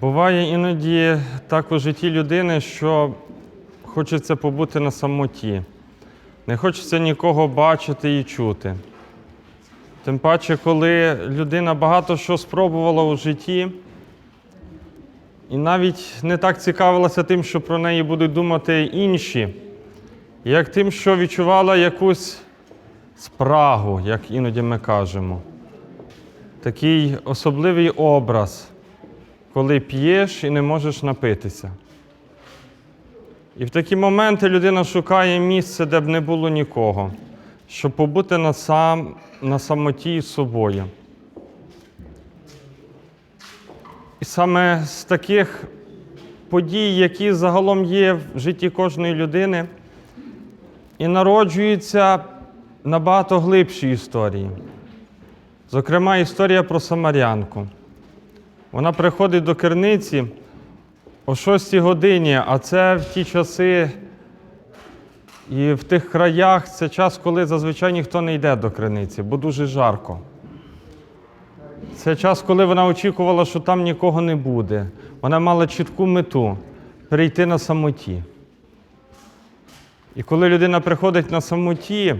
Буває іноді так у житті людини, що хочеться побути на самоті. Не хочеться нікого бачити і чути. Тим паче, коли людина багато що спробувала у житті, і навіть не так цікавилася тим, що про неї будуть думати інші, як тим, що відчувала якусь спрагу, як іноді ми кажемо. Такий особливий образ, коли п'єш і не можеш напитися. І в такі моменти людина шукає місце, де б не було нікого, щоб побути на, сам, на самоті з собою. І саме з таких подій, які загалом є в житті кожної людини, і народжуються набагато глибші історії. Зокрема, історія про Самарянку. Вона приходить до керниці о 6 годині, а це в ті часи і в тих краях це час, коли зазвичай ніхто не йде до криниці, бо дуже жарко. Це час, коли вона очікувала, що там нікого не буде. Вона мала чітку мету перейти на самоті. І коли людина приходить на самоті,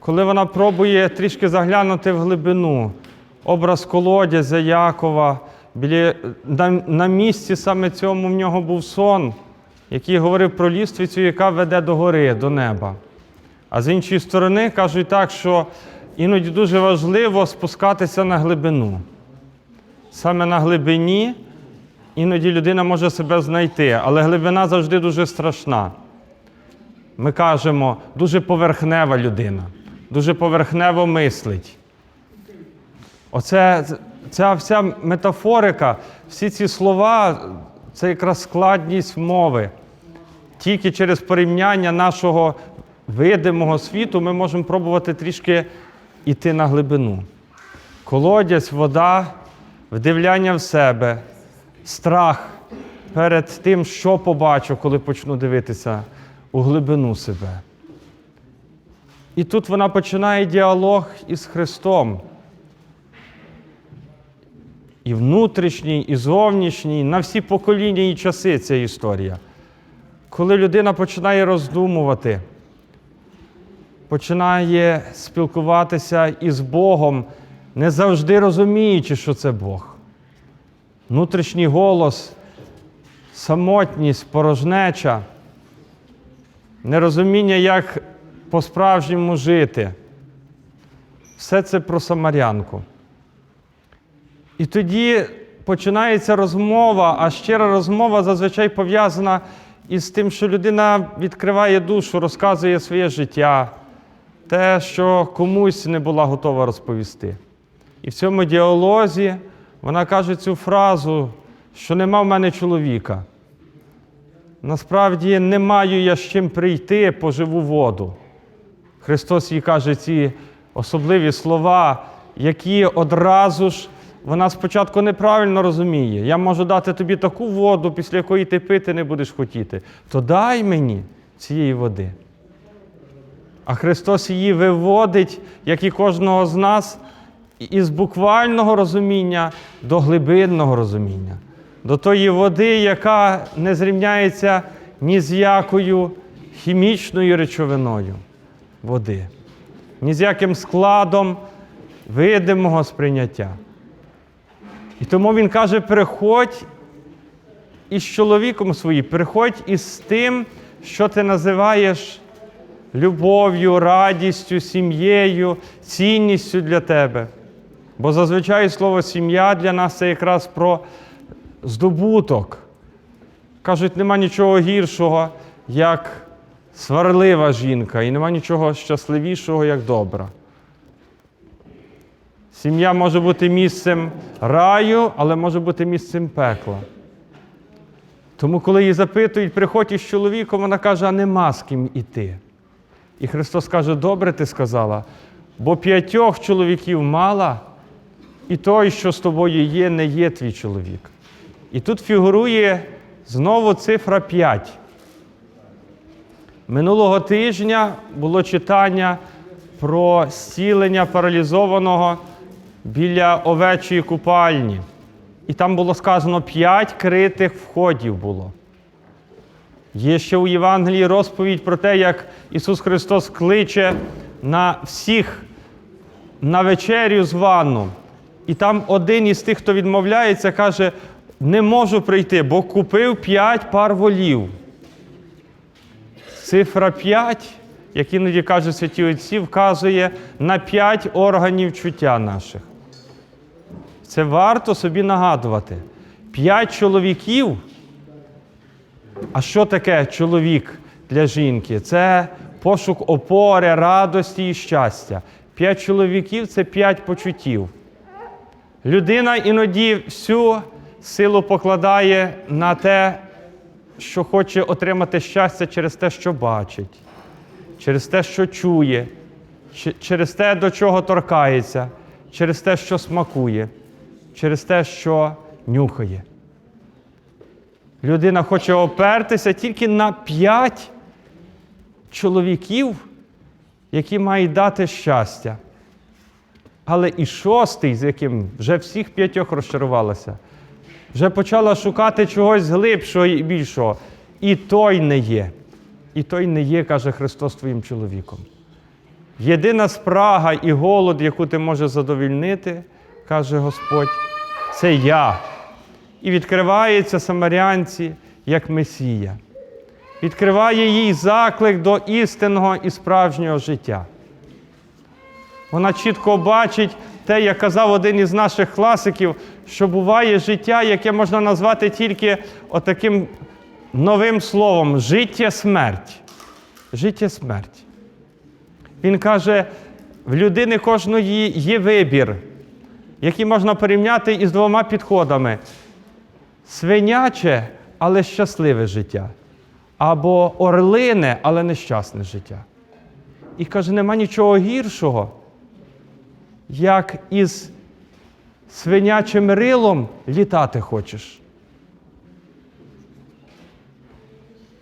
коли вона пробує трішки заглянути в глибину, образ колодязя Якова, біля, на, на місці саме цьому в нього був сон, який говорив про ліствицю, яка веде до гори, до неба. А з іншої сторони кажуть так, що іноді дуже важливо спускатися на глибину. Саме на глибині іноді людина може себе знайти, але глибина завжди дуже страшна. Ми кажемо, дуже поверхнева людина, дуже поверхнево мислить. Оце ця вся метафорика, всі ці слова це якраз складність мови. Тільки через порівняння нашого видимого світу ми можемо пробувати трішки йти на глибину. Колодязь, вода, вдивляння в себе, страх перед тим, що побачу, коли почну дивитися у глибину себе. І тут вона починає діалог із Христом. І внутрішній, і зовнішній, на всі покоління і часи ця історія. Коли людина починає роздумувати, починає спілкуватися із Богом, не завжди розуміючи, що це Бог. Внутрішній голос, самотність, порожнеча, нерозуміння, як по-справжньому жити. Все це про Самарянку. І тоді починається розмова, а щира розмова зазвичай пов'язана із тим, що людина відкриває душу, розказує своє життя, те, що комусь не була готова розповісти. І в цьому діалозі вона каже цю фразу, що нема в мене чоловіка. Насправді не маю я з чим прийти по живу воду. Христос їй каже ці особливі слова, які одразу ж вона спочатку неправильно розуміє. Я можу дати тобі таку воду, після якої ти пити не будеш хотіти. То дай мені цієї води. А Христос її виводить, як і кожного з нас, із буквального розуміння до глибинного розуміння, до тої води, яка не зрівняється ні з якою хімічною речовиною води, ні з яким складом видимого сприйняття. І тому він каже: приходь із чоловіком своїм, приходь із тим, що ти називаєш любов'ю, радістю, сім'єю, цінністю для тебе. Бо зазвичай слово сім'я для нас це якраз про здобуток. Кажуть, нема нічого гіршого, як сварлива жінка, і нема нічого щасливішого, як добра. Сім'я може бути місцем раю, але може бути місцем пекла. Тому, коли її запитують, приходь із чоловіком, вона каже, а нема з ким іти. І Христос каже, добре ти сказала, бо п'ятьох чоловіків мала, і той, що з тобою є, не є твій чоловік. І тут фігурує знову цифра 5. Минулого тижня було читання про зцілення паралізованого біля овечої купальні. І там було сказано п'ять критих входів було. Є ще у Євангелії розповідь про те, як Ісус Христос кличе на всіх на вечерю звану. І там один із тих, хто відмовляється, каже: не можу прийти, бо купив п'ять пар волів. Цифра 5, як іноді кажуть святі отці, вказує на п'ять органів чуття наших. Це варто собі нагадувати. П'ять чоловіків. А що таке чоловік для жінки? Це пошук опори, радості і щастя. П'ять чоловіків це п'ять почуттів. Людина іноді всю силу покладає на те, що хоче отримати щастя через те, що бачить, через те, що чує, через те, до чого торкається, через те, що смакує, через те, що нюхає. Людина хоче опертися тільки на п'ять чоловіків, які мають дати щастя. Але і шостий, з яким вже всіх п'ятьох розчарувалася, вже почала шукати чогось глибшого і більшого. І той не є. І той не є, каже Христос твоїм чоловіком. Єдина спрага і голод, яку ти можеш задовільнити, каже Господь, це я. І відкривається самарянці як Месія. Відкриває їй заклик до істинного і справжнього життя. Вона чітко бачить те, як казав один із наших класиків, що буває життя, яке можна назвати тільки отаким новим словом життя смерть. Життя смерть. Він каже, в людини кожної є вибір, який можна порівняти із двома підходами: свиняче, але щасливе життя, або орлине, але нещасне життя. І каже, нема нічого гіршого, як із свинячим рилом літати хочеш.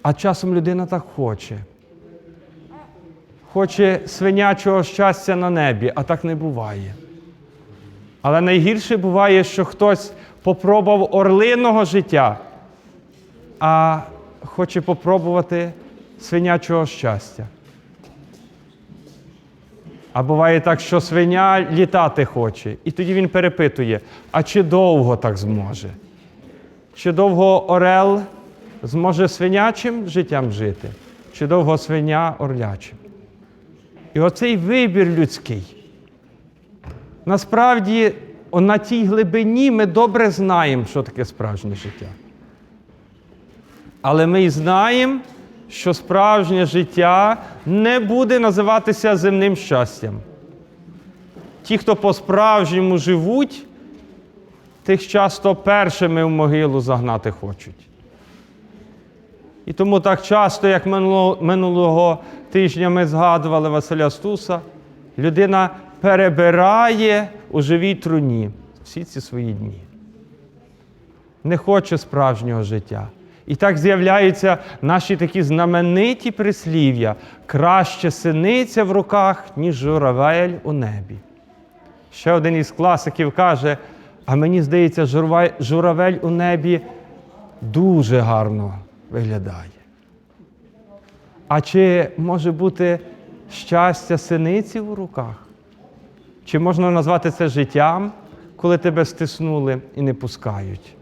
А часом людина так хоче. Хоче свинячого щастя на небі, а так не буває. Але найгірше буває, що хтось попробував орлиного життя, а хоче попробувати свинячого щастя. А буває так, що свиня літати хоче. І тоді він перепитує, а чи довго так зможе? Чи довго орел зможе свинячим життям жити, чи довго свиня орлячим? І оцей вибір людський. Насправді, на тій глибині ми добре знаємо, що таке справжнє життя. Але ми й знаємо, що справжнє життя не буде називатися земним щастям. Ті, хто по-справжньому живуть, тих часто першими в могилу загнати хочуть. І тому так часто, як минулого, тижня ми згадували Василя Стуса, людина перебирає у живій труні всі ці свої дні. Не хоче справжнього життя. І так з'являються наші такі знамениті прислів'я краще синиця в руках, ніж журавель у небі. Ще один із класиків каже: а мені здається, журавель у небі дуже гарно виглядає. А чи може бути щастя синиці в руках? Чи можна назвати це життям, коли тебе стиснули і не пускають?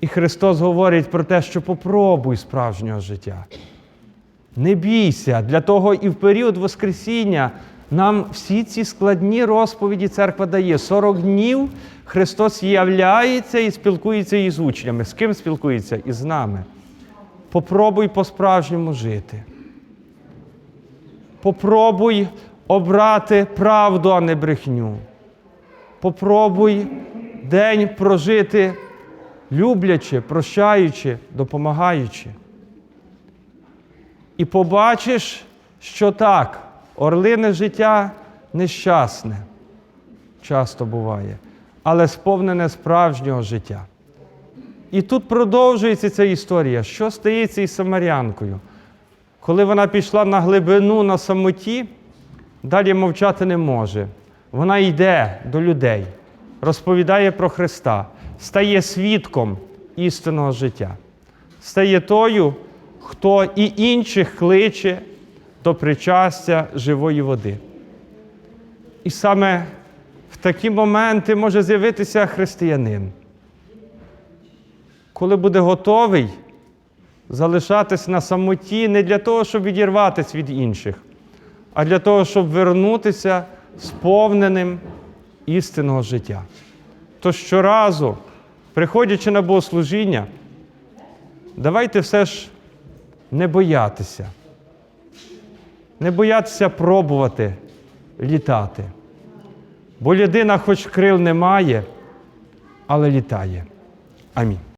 І Христос говорить про те, що попробуй справжнього життя. Не бійся, для того і в період Воскресіння нам всі ці складні розповіді церква дає. 40 днів Христос являється і спілкується із учнями. З ким спілкується? Із нами. Попробуй по-справжньому жити. Попробуй обрати правду, а не брехню. Попробуй день прожити люблячи, прощаючи, допомагаючи. І побачиш, що так, орлине життя нещасне, часто буває, але сповнене справжнього життя. І тут продовжується ця історія. Що стається із Самарянкою? Коли вона пішла на глибину на самоті, далі мовчати не може. Вона йде до людей, розповідає про Христа, стає свідком істинного життя, стає тою, хто і інших кличе до причастя живої води. І саме в такі моменти може з'явитися християнин, коли буде готовий залишатись на самоті не для того, щоб відірватися від інших, а для того, щоб вернутися сповненим істинного життя. То щоразу, приходячи на богослужіння, давайте все ж не боятися, не боятися пробувати літати. Бо людина, хоч крил не має, але літає. Амінь.